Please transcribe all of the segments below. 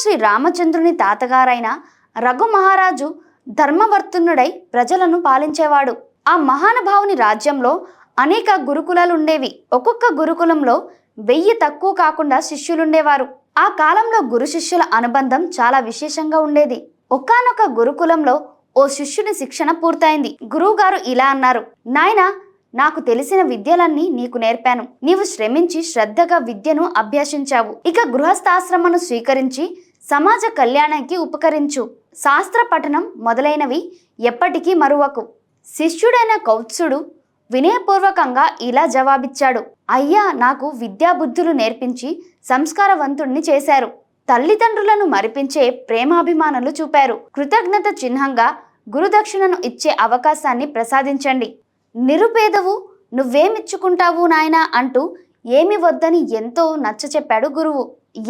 శ్రీ రామచంద్రుని తాతగారైన రఘు మహారాజు ధర్మవర్తునుడై ప్రజలను పాలించేవాడు. ఆ మహానుభావుని రాజ్యంలో అనేక గురుకులాలు ఉండేవి ఒక్కొక్క గురుకులంలో వెయ్యి తక్కువ కాకుండా శిష్యులుండేవారు. ఆ కాలంలో గురు శిష్యుల అనుబంధం చాలా విశేషంగా ఉండేది. ఒకానొక గురుకులంలో ఓ శిష్యుని శిక్షణ పూర్తయింది. గురువుగారు ఇలా అన్నారు నాయనా నాకు తెలిసిన విద్యలన్నీ నీకు నేర్పాను. నీవు శ్రమించి శ్రద్ధగా విద్యను అభ్యసించావు. ఇక గృహస్థాశ్రమను స్వీకరించి సమాజ కళ్యాణానికి ఉపకరించు. శాస్త్ర పఠనం మొదలైనవి ఎప్పటికీ మరువకు. శిష్యుడైన కౌత్సుడు వినయపూర్వకంగా ఇలా జవాబిచ్చాడు. అయ్యా నాకు విద్యాబుద్ధులు నేర్పించి సంస్కారవంతుణ్ణి చేశారు. తల్లిదండ్రులను మరిపించే ప్రేమాభిమానులు చూపారు. కృతజ్ఞత చిహ్నంగా గురుదక్షిణను ఇచ్చే అవకాశాన్ని ప్రసాదించండి. నిరుపేదవు నువ్వేమిచ్చుకుంటావు నాయనా అంటూ ఏమి వద్దని ఎంతో నచ్చ చెప్పాడు గురువు.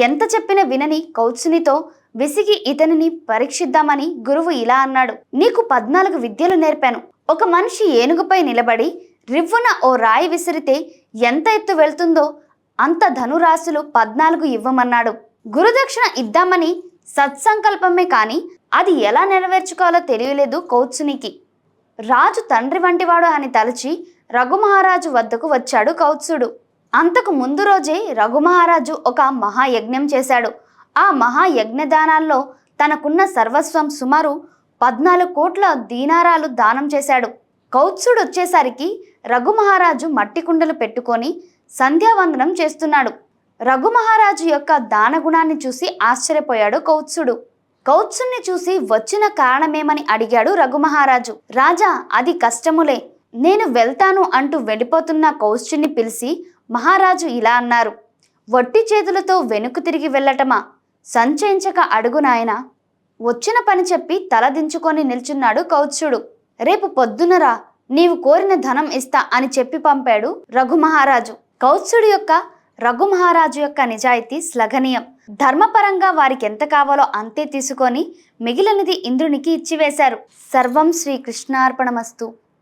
ఎంత చెప్పిన వినని కౌత్సునితో విసిగి ఇతనిని పరీక్షిద్దామని గురువు ఇలా అన్నాడు. నీకు పద్నాలుగు విద్యలు నేర్పాను. ఒక మనిషి ఏనుగుపై నిలబడి రివ్వున ఓ రాయి విసిరితే ఎంత ఎత్తు వెళ్తుందో అంత ధనురాశులు పద్నాలుగు ఇవ్వమన్నాడు. గురుదక్షిణ ఇద్దామని సత్సంకల్పమే కాని అది ఎలా నెరవేర్చుకోవాలో తెలియలేదు కౌత్సునికి రాజు తండ్రి వంటివాడు అని తలచి రఘుమహారాజు వద్దకు వచ్చాడు కౌత్సుడు అంతకు ముందు రోజే రఘుమహారాజు ఒక మహాయజ్ఞం చేశాడు. ఆ మహాయజ్ఞదానాల్లో తనకున్న సర్వస్వం సుమారు పద్నాలుగు కోట్ల దీనారాలు దానం చేశాడు. కౌత్సుడు వచ్చేసరికి రఘుమహారాజు మట్టి కుండలు పెట్టుకొని సంధ్యావందనం చేస్తున్నాడు. రఘుమహారాజు యొక్క దానగుణాన్ని చూసి ఆశ్చర్యపోయాడు కౌత్సుడు. కౌత్సుణ్ణి చూసి వచ్చిన కారణమేమని అడిగాడు రఘుమహారాజు. రాజా అది కష్టములే. నేను వెళ్తాను అంటూ వెళ్ళిపోతున్న కౌత్సుని పిలిచి మహారాజు ఇలా అన్నారు. వట్టి చేతులతో వెనుకు తిరిగి వెళ్ళటమా? సంచయించక అడుగు నాయన. వచ్చిన పని చెప్పి తలదించుకొని నిల్చున్నాడు కౌత్సుడు. రేపు పొద్దునరా నీవు కోరిన ధనం ఇస్తా అని చెప్పి పంపాడు రఘుమహారాజు. కౌత్సుడు యొక్క రఘుమహారాజు యొక్క నిజాయితీ శ్లఘనీయం. ధర్మపరంగా వారికి ఎంత కావాలో అంతే తీసుకొని మిగిలినది ఇంద్రునికి ఇచ్చివేశారు. సర్వం శ్రీకృష్ణార్పణమస్తు.